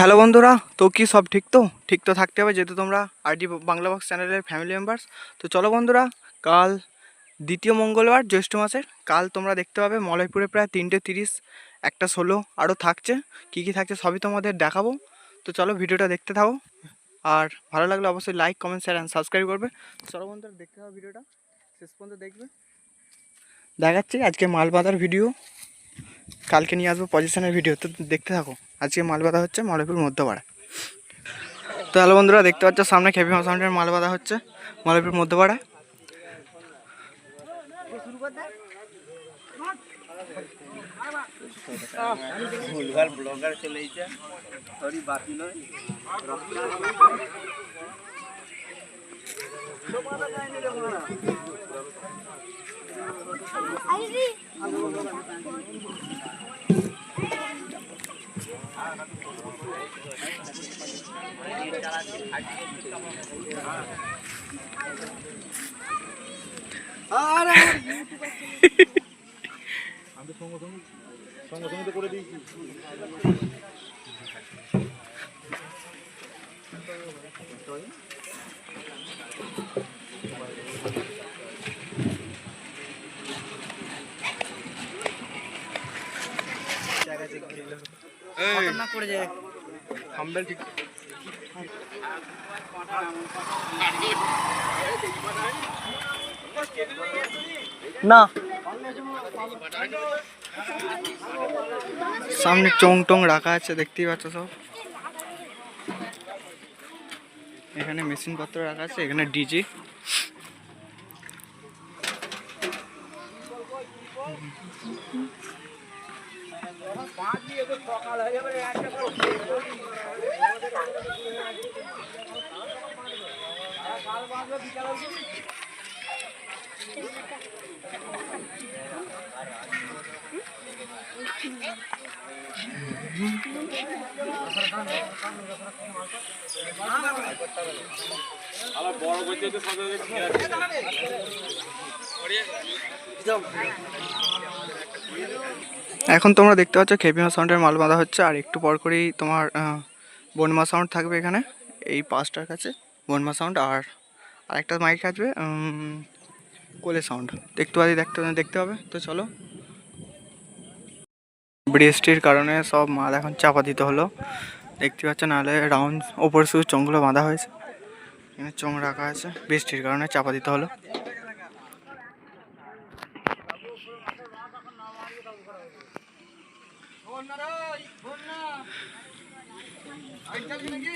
Hello বন্ধুরা, তো কি সব ঠিক তো? ঠিক তো থাকতে হবে যেহেতু তোমরা আরডি বাংলা বক্স চ্যানেলের ফ্যামিলি মেম্বার্স তো চলো বন্ধুরা, কাল দ্বিতীয় মঙ্গলবার জ্যৈষ্ঠ মাসের, কাল তোমরা দেখতে পাবে মলয়পুরে প্রায় তিনটে তিরিশ, একটা ষোলো আরও থাকছে। কী কী থাকছে সবই তোমাদের দেখাবো। তো চলো ভিডিওটা দেখতে থাকো। আর ভালো লাগলে অবশ্যই like comment share and subscribe করবে। চলো বন্ধুরা, দেখতে হবে ভিডিওটা। শেষ পর্যন্ত দেখবে। দেখাচ্ছি আজকে মাল বাঁধার ভিডিও কালকে নিয়ে আসব পজিশনের ভিডিও তো দেখতে থাকো। আজকে মাল বাঁধা হচ্ছে মলয়পুর মধ্যপাড়া। তো হ্যালো বন্ধুরা, দেখতে পাচ্ছ সামনে খেপি সাউন্ডের মাল বাঁধা হচ্ছে মলয়পুর মধ্যপাড়া। আমি সঙ্গে সঙ্গে সঙ্গে তো করে দিয়েছি জায়গা না। সামনে চং টং রাখা আছে দেখতেই পাচ্ছ সব। এখানে মেশিন পত্র রাখা আছে এখানে ডিজে আবার বড় বলতে তো সদা দেখছি। এখন তোমরা দেখতে পাচ্ছ খেপিমা সাউন্ডের মাল বাঁধা হচ্ছে, আর একটু পর করেই তোমার বনমা সাউন্ড থাকবে এখানে, এই পাঁচটার কাছে বনমা সাউন্ড আর আরেকটা মাইক আসবে কোলে সাউন্ড দেখতে পাচ্ছি দেখতে দেখতে হবে, তো চলো। বৃষ্টির কারণে সব মাল এখন চাপা দিতে হলো। দেখতে পাচ্ছ, নাহলে রাউন্ড ওপর শুধু চোঙগুলো বাঁধা হয়েছে। এখানে চোঙ রাখা আছে, বৃষ্টির কারণে চাপা দিতে হলো। নাকি